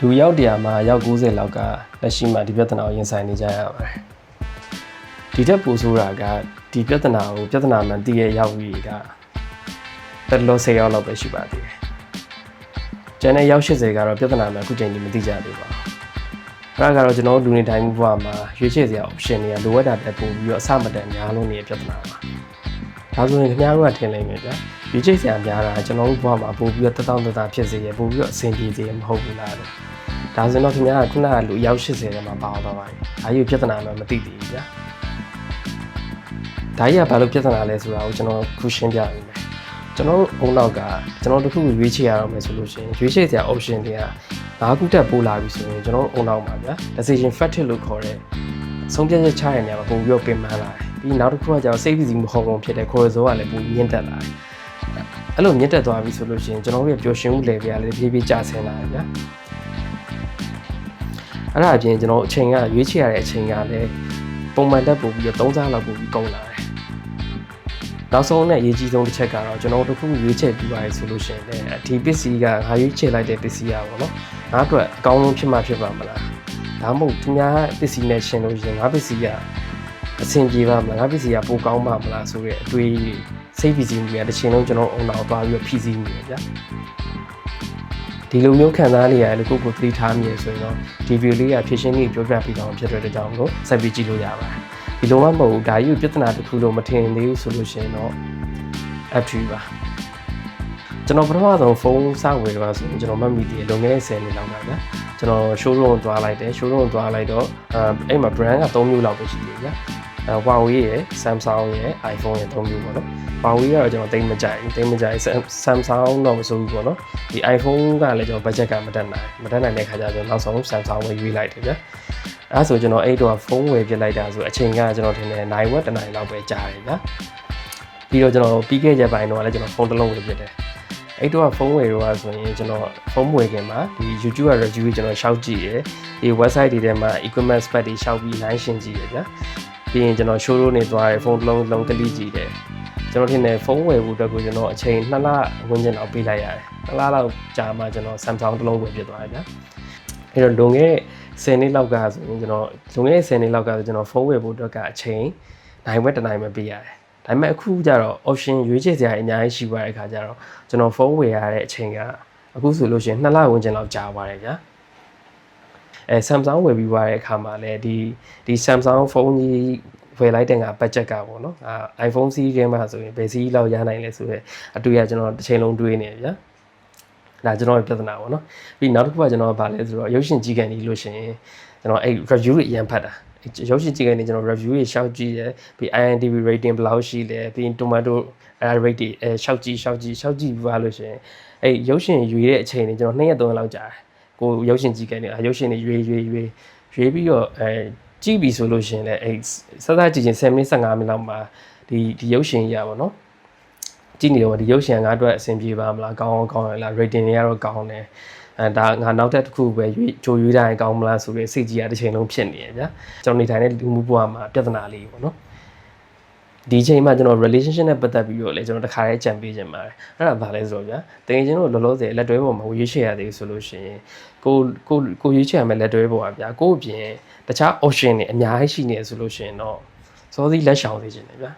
လူရောက်တရားမှာရောက်90လောက်ကလက်ရှိမှာဒီပြဿနာကိုရင်ဆိုင်နေကြရပါတယ်ဒီတက်ပိုဆိုးတာကဒီပြဿနာကိုပြဿနာမှန်သိရရောက်ပြီးကတက်လို့10ရောက်လောက်ပဲရှိပါသေးတယ်ကျန်တဲ့ရောက်80ကတော့ပြဿနာမှန်အခုချိန်ထိမသိကြသေးပါဘူးအဲ့ဒါကတော့ကျွန်တော်တို့လူနေတိုင်းမှုဘဝမှာရွေးချယ်စရာ option တွေကလိုအပ်တာတက်ပို့ပြီးတော့အဆမတန်များလုံးနေတဲ့ပြဿနာပါဒါဆိုရင်ခင်ဗျားတို့ကထင်လိမ့်မယ်ဗျာ ရွေးချယ်စရာများတာကျွန်တော်တို့ဘဝမှာပို့ပြီးတော့တက်တောင့်တတဖြစ်စေရပို့ပြီးတော့အဆင်ပြေစေရမဟုတ်ဘူးလားလို့ဒါဆိုရင်တော့ခင်ဗျားကခုနကလူရောက်80ထဲမှာပါသွားပါပြီဒါကြီးပြဿနာမှမသိသေးဘူးဗျာဒါကြီးကဘာလို့ပြဿနာလဲဆိုတာကိုကျွန်တော်ခုရှင်းပြပေးမယ်ကျွန်တော်တို့အုံနောက်ကကျွန်တော်တို့တစ်ခုရွေးချယ်ရအောင်မယ်ဆိုလို့ရှိရင်ရွေးချယ်စရာ option တွေက၅ခုတက်ပို့လာပြီဆိုရင်ကျွန်တော်တို့အုံနောက်ပါဗျာ decision fatigue လို့ခေါ်တဲ့ဆုံးဖြတ်ချက်ချရတဲ့နေရာမှာပုံပြီးတော့ပင်ပန်းလာတယ်ပြီးနောက်တစ်ခုကကျတော့စိတ်ပစ္စည်းမဟုတ်ဘူးဖြစ်တဲ့ cortisol ကလည်းပုံမြင့်တက်လာတယ် အဲ့လိုမြင့်တက်သွားပြီဆိုလို့ရှိရင်ကျွန်တော်တို့ရဲ့ပျော်ရွှင်မှု level ကလည်းဖြည်းဖြည်းကျဆင်းလာတယ်ဗျာအဲ့ဒါအပြင်ကျွန်တော်အချိန်ကရွေးချယ်ရတဲ့အချိန်ကလည်းပုံမှန်တက်ပို့ပြီးတော့3စားလောက်ပို့ပြီးကုန်လာတယ်နောက်ဆုံးနဲ့အရေးကြီးဆုံးတစ်ချက်ကတော့ကျွန်တော်တို့တစ်ခုရွေးချယ်ပြီးပါရဆိုလို့ရှိရင်လည်းဒီပစ္စည်းကငါရွေးချယ်လိုက်တဲ့ပစ္စည်းอ่ะပေါ့နော်ငါအတွက်အကောင်းဆုံးဖြစ်မှဖြစ်ပါမလားဒါမှမဟုတ်သူများပစ္စည်းနဲ့ရှင်လို့ရှိရင်ငါပစ္စည်းကအဆင်ပြေပါမလားငါပစ္စည်းကပိုကောင်းပါမလားဆိုတဲ့အတွေး စိတ်ပစ္စည်းတွေတစ်ချိန်လုံးကျွန်တော်အုံနောက်သွားပြီးတော့ဖြည့်ဆည်းနေရဗျာဒီလိုမျိုးခံစားနေရတယ်လို့ကိုယ့်ကိုယ်သတိထားမိရဆိုရင်တော့ဒီဗီဒီယိုလေးကဖြစ်ရှင်းပြီးပြောပြပြီးတော့ဖြစ်တဲ့ကြောင်းကိုဆက်ပြီးကြည့်လို့ရပါတယ်ဒီလိုမှမဟုတ်ဘူးဒါကြီးပြဿနာတစ်ခုလို့မထင်သေးဘူးဆိုလို့ရှိရင်တော့ app 2ပါကျွန်တော်ပထမဆုံးဖုန်းစဝယ်ပါဆိုရင်ကျွန်တော်မှတ်မိသေးတယ်လွန်ခဲ့တဲ့10နှစ်လောက်ကဗျာကျွန်တော် showroom ကိုသွားလိုက်တယ် showroom ကိုသွားလိုက်တော့အဲအဲ့မှာ brand က3မျိုးလောက်ပဲရှိသေးတယ်ဗျာ အဲ Huawei ရယ် Samsung ရယ် iPhone ရယ်3မျိုးပေါ့နော် Huawei ကတော့ကျွန်တော်တိတ်မကြိုက်ဘူးတိတ်မကြိုက် Samsung တော့မစိုးဘူးပေါ့နော်ဒီ iPhone ကလည်းကျွန်တော် budget ကမတက်နိုင်မတက်နိုင်တဲ့ခါကျတော့နောက်ဆုံး Samsung ဝယ်ရွေးလိုက်တယ်ဗျာအဲဆိုကျွန်တော်အဲ့တော့ဖုန်းဝယ်ပြလိုက်တာဆိုအချိန်ကကျွန်တော်ထင်တယ်နိုင်ဝက်တနိုင်လောက်ပဲကြာတယ်ဗျာပြီးတော့ကျွန်တော်ပြီးခဲ့တဲ့ဘိုင်းတော့လည်းကျွန်တော်ဖုန်းတစ်လုံးဝယ်ပြတယ်အဲ့တော့ဖုန်းဝယ်တော့ဆိုရင်ကျွန်တော်ဖုန်းဝယ်ခင်မှာဒီ YouTube က review ကိုကျွန်တော်ရှောက်ကြည့်ရယ်ဒီ website တွေထဲမှာ equipment spec တွေရှောက်ပြီး line ရှင်းကြည့်ရယ်ဗျာ ပြီးရင်ကျွန်တော် showroom နေသွားရယ်ဖုန်းတစ်လုံးလုံးကလေးကြည့်တယ်ကျွန်တော်ထင်တယ်ဖုန်းဝယ်ဖို့အတွက်ကိုကျွန်တော်အချိန်2လဝန်းကျင်လောက်ပေးလိုက်ရတယ်2လလောက်ကြာမှကျွန်တော် Samsung တစ်လုံးဝယ်ပြသွားတယ်ဗျာအဲ့တော့လွန်ခဲ့တဲ့10နှစ်လောက်ကဆိုရင်ကျွန်တော်လွန်ခဲ့တဲ့10နှစ်လောက်ကဆိုကျွန်တော်ဖုန်းဝယ်ဖို့အတွက်ကအချိန်နိုင်ဝက်တနိုင်ပဲပေးရတယ်ဒါပေမဲ့အခုကျတော့ option ရွေးချယ်စရာအများကြီးရှိပါတဲ့အခါကျတော့ကျွန်တော်ဖုန်းဝယ်ရတဲ့အချိန်ကအခုဆိုလို့ရှိရင်2လဝန်းကျင်လောက်ကြာပါတယ်ဗျာ အဲ Samsung ဝယ်ပြီးသွားတဲ့အခါမှာလည်းဒီဒီ Samsung ဖုန်းကြီးဝယ်လိုက်တဲ့ငါ budget ကပေါ့နော်အာ iPhone series ထဲမှာဆိုရင်ဘယ်စီးလောက်ရနိုင်လဲဆိုတော့အတွေ့အကြုံကျွန်တော်တစ်ချိန်လုံးတွေးနေဗျာဒါကျွန်တော်ရဲ့ပြဿနာပေါ့နော်ပြီးနောက်တစ်ခုကကျွန်တော်ကဗာလဲဆိုတော့ရုပ်ရှင်ကြည့်ကန်နေလို့ရှိရင်ကျွန်တော်အဲ့ review တွေအရင်ဖတ်တာရုပ်ရှင်ကြည့်ကန်နေကျွန်တော် review တွေရှောက်ကြည့်တယ်ပြီး IMDb rating ဘယ်လောက်ရှိလဲပြီး tomato rate တွေအဲရှောက်ကြည့်ရှောက်ကြည့်ရှောက်ကြည့်ပြီးပါလို့ရှိရင်အဲ့ရုပ်ရှင်ရွေတဲ့အချိန်တွေကျွန်တော်2ရက်3ရက်လောက်ကြာတယ် ကိုရုပ်ရှင်ကြည့်ကန်နေရုပ်ရှင်တွေရွေရွေရွေရွေပြီးတော့အဲကြည့်ပြီဆိုလို့ရှိရင်လည်းအဲ့စသကြည့်ချင်း10မိနစ်15မိနစ်လောက်မှာဒီဒီရုပ်ရှင်ကြီးရပါတော့ကြည့်နေတော့ဒီရုပ်ရှင်ငါအတွက်အဆင်ပြေပါမလားကောင်းအောင်ကောင်းရလား rating တွေကတော့ကောင်းတယ်အဲဒါငါနောက်ထပ်တစ်ခုပဲရွေးကြိုရွေးတိုင်းကောင်းမလားဆိုပြီးစိတ်ကြီးကတစ်ချိန်လုံးဖြစ်နေရဗျာကျွန်တော်နေထိုင်တဲ့လူမှုဘဝမှာပြဿနာလေးပေါ့နော် ဒီချိန်မှာကျွန်တော် relationship နဲ့ပတ်သက်ပြီးတော့လေကျွန်တော်တခါတည်းကြံပေးခြင်းပါတယ်အဲ့ဒါဘာလဲဆိုတော့ဗျာတကယ်ချင်းတို့လောလောဆယ်လက်တွဲပေါ်မှာရွေးချယ်ရသေးဆိုလို့ရှိရင်ကိုကိုကိုရွေးချယ်ရမယ်လက်တွဲပေါ်ပါဗျာကိုအပြင်တခြား option တွေအများကြီးရှိနေဆိုလို့ရှိရင်တော့စောစီးလက်ရှောင်သေးခြင်းတယ်ဗျာ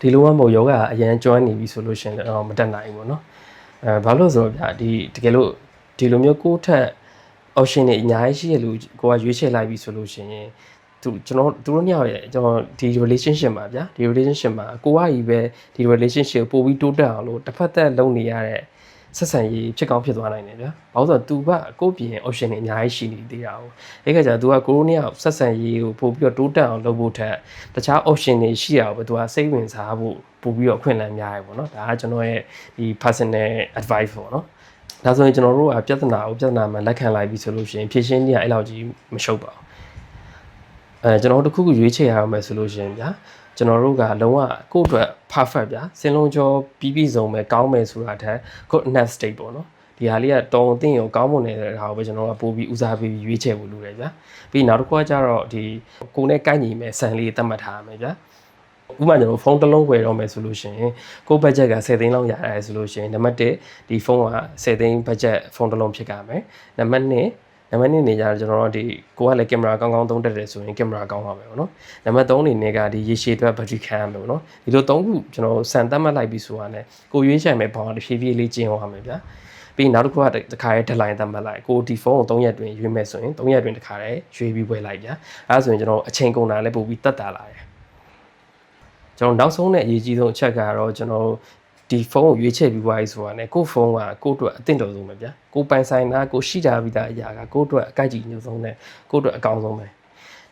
ဒီလိုမှမဟုတ်ယောဂအရန်ကျွမ်းနေပြီဆိုလို့ရှိရင်တော့မတက်နိုင်ဘူးပေါ့နော်အဲဘာလို့ဆိုတော့ဗျာဒီတကယ်လို့ဒီလိုမျိုးကိုယ့်ထက် option တွေအများကြီးရှိရလို့ကိုကရွေးချယ်လိုက်ပြီဆိုလို့ရှိရင် သူကျွန်တော်သူတို့ညောင်ရဲ့ကျွန်တော်ဒီ relationship မှာဗျာဒီ relationship မှာကိုကကြီးပဲဒီ relationship ကိုပို့ပြီးတိုးတက်အောင်လို့တစ်ဖက်သက်လုပ်နေရတဲ့ဆက်ဆံရေးဖြစ်ကောင်းဖြစ်သွားနိုင်တယ်ဗျာ။ဘာလို့ဆိုတော့ तू ကကိုယ့်ပြင် option တွေအများကြီးရှိနေသေးတာ哦။အဲ့ခါကျတော့ तू ကကိုရိုနီးယားဆက်ဆံရေးကိုပို့ပြီးတော့တိုးတက်အောင်လုပ်ဖို့ထက်တခြား option တွေရှိရအောင်ပဲ तू ကစိတ်ဝင်စားဖို့ပို့ပြီးတော့အခွင့်အလမ်းများရပေါ့နော်။ဒါကကျွန်တော်ရဲ့ဒီ personal advice ပေါ့နော်။ဒါဆိုရင်ကျွန်တော်တို့ကပြဿနာကိုပြဿနာမှလက်ခံလိုက်ပြီဆိုလို့ရှိရင်ဖြေရှင်းနည်းကအဲ့လောက်ကြီးမရှုပ်ပါဘူး။ အဲကျွန်တော်တို့တစ်ခုခုရွေးချယ်ရအောင်မယ်ဆိုလို့ရှိရင်ဗျာကျွန်တော်တို့ကလုံးဝကိုယ့်အတွက် perfect ဗျာစင်လုံးကျော်ပြီးပြီးဆုံးပဲကောင်းမယ်ဆိုတာထက် good enough state ပေါ့နော်ဒီဟာလေးကတောင်းအသင့်ရောကောင်းမွန်နေတဲ့ဟာကိုပဲကျွန်တော်ကပို့ပြီးဦးစားပေးရွေးချယ်ဖို့လုပ်တယ်ဗျာပြီးနောက်တစ်ခုကကျတော့ဒီကိုယ်နဲ့ကိုက်ညီမဲ့ဆန်လေးသတ်မှတ်ထားရမယ်ဗျာဥပမာကျွန်တော်ဖုန်းတစ်လုံးဝယ်တော့မယ်ဆိုလို့ရှိရင်ကိုယ့် budget က10သိန်းလောက်ရတယ်ဆိုလို့ရှိရင်နံပါတ်1ဒီဖုန်းက10သိန်း budget ဖုန်းတစ်လုံးဖြစ်ကြမယ်နံပါတ်2 နံပါတ်2နေကြတော့ကျွန်တော်တို့ဒီကိုကလည်းကင်မရာကောင်းကောင်းသုံးတတ်တယ်ဆိုရင်ကင်မရာကောင်းပါမယ်ပေါ့နော်နံပါတ်3အနေနဲ့ကဒီရေရှည်အတွက်ဘက်ထရီခံရမယ်ပေါ့နော်ဒီလို3ခုကျွန်တော်စံသတ်မှတ်လိုက်ပြီဆိုတာနဲ့ကိုရွေးချယ်မယ်ဘောင်းတဖြည်းဖြည်းလေးကျင်းသွားမယ်ဗျာပြီးနောက်တစ်ခုကတခါရဲ deadline သတ်မှတ်လိုက်ကိုဒီဖုန်းကို3ရက်တွင်ရွေးမယ်ဆိုရင်3ရက်တွင်တခါရဲရွေးပြီးဝယ်လိုက်ဗျာအဲဒါဆိုရင်ကျွန်တော်အချိန်ကုန်တာလည်းပို့ပြီးတက်တာလာတယ်ကျွန်တော်နောက်ဆုံးနဲ့အရေးကြီးဆုံးအချက်ကတော့ကျွန်တော် ဒီဖုန်းကိုရွေးချယ်ပြီးွားရေးဆိုတာနဲ့ကိုယ့်ဖုန်းကကိုယ့်အတွက်အသင့်တော်ဆုံးပဲဗျာကိုယ်ပိုင်ဆိုင်တာကိုရှိတာပြီးသားအရာကကိုယ့်အတွက်အကိုက်ကြီးညွတ်ဆုံးနဲ့ကိုယ့်အတွက်အကောင်းဆုံးပဲ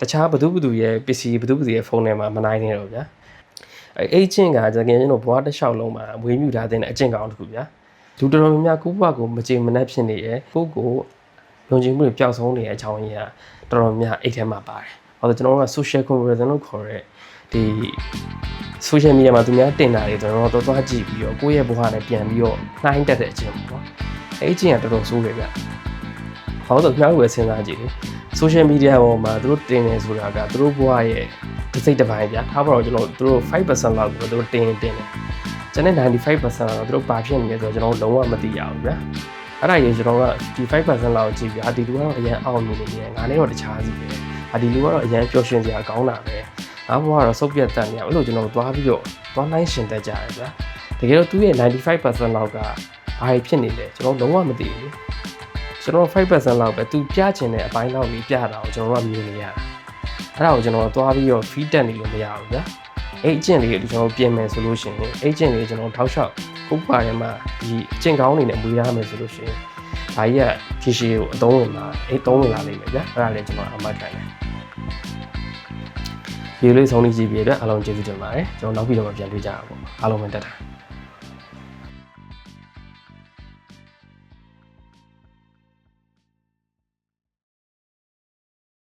တခြားဘသူဘသူရဲ့ပစ္စည်းဘသူဘသူရဲ့ဖုန်းထဲမှာမနိုင်နေတော့ဗျာအဲအဲ့ချင်းကတကယ်ကျွန်တော်ဘွားတစ်လျှောက်လုံးမှာဝေးမြူထားတဲ့အကျင့်ကောင်းတစ်ခုဗျာလူတော်တော်များများကိုယ့်ဘဝကိုမကြေမနက်ဖြစ်နေရဲ့ကိုယ့်ကိုယုံကြည်မှုတွေပျောက်ဆုံးနေတဲ့အကြောင်းရင်းကတော်တော်များအိတ်ထဲမှာပါတယ်။ဟောတော့ကျွန်တော်တို့က social comparison လို့ခေါ်တဲ့ဒီ social media မှာသူများတင်တာတွေကျွန်တော်တို့သွားကြည့်ပြီးတော့ကိုယ့်ရဲ့ဘဝနဲ့ပြန်ပြီးတော့နှိုင်းတက်တဲ့အချင်းပေါ့နော်။အဲ့ဒီအချင်းကတော်တော်ဆိုးတယ်ဗျ။ဟောတော့ခင်ဗျားတို့ပဲစဉ်းစားကြည့်လေ။ social media ပေါ်မှာသူတို့တင်နေဆိုတာကသူတို့ဘဝရဲ့တစ်စိတ်တစ်ပိုင်းဗျာ။ထားပါတော့ကျွန်တော်တို့5%လောက်ကိုသူတို့တင်တင်တယ်။ကျန်တဲ့95%လောက်သူတို့ပါဖြစ်နေတယ်ဆိုတော့ကျွန်တော်လုံးဝမသိရဘူးဗျာ။အဲ့ဒါကြီးကျွန်တော်ကဒီ5%လောက်ကြည့်ပြီးအာဒီလူကတော့အရင်အောင်နေနေတယ်ငါလည်းတော့တခြားစီပဲအာဒီလူကတော့အရင်ပျော်ရွှင်စရာကောင်းတာပဲ ငါဘဝကတော့စုပ်ပြတ်တတ်နေအောင်အဲ့လိုကျွန်တော်သွားပြီးတော့သွားနိုင်ရှင်တတ်ကြရတယ်ဗျာတကယ်တော့သူရဲ့95%လောက်ကဘာဖြစ်နေလဲကျွန်တော်လုံးဝမသိဘူးကျွန်တော်5%လောက်ပဲသူပြချင်တဲ့အပိုင်းလောက်ကြီးပြတာကိုကျွန်တော်ကမြင်နေရတာအဲ့ဒါကိုကျွန်တော်သွားပြီးတော့ feedback နေလို့မရဘူးဗျာအဲ့အကျင့်လေးကိုကျွန်တော်ပြင်မယ်ဆိုလို့ရှိရင်အဲ့အကျင့်လေးကျွန်တော်ထောက်လျှောက်ကိုယ်ပါထဲမှာဒီအကျင့်ကောင်းနေနဲ့မွေးရမယ်ဆိုလို့ရှိရင်ဒါကြီးကဖြည်းဖြည်းကိုအသုံးဝင်လာအဲ့သုံးဝင်လာလိမ့်မယ်ဗျာအဲ့ဒါလည်းကျွန်တော်အမှတ်ခံတယ် ဒီလေးဆုံးနေကြည့်ပြည့်အတွက်အားလုံးကျေးဇူးတင်ပါတယ်ကျွန်တော်နောက်ပြီးတော့ပြန်တွေ့ကြတာပေါ့အားလုံးပဲတက်တာ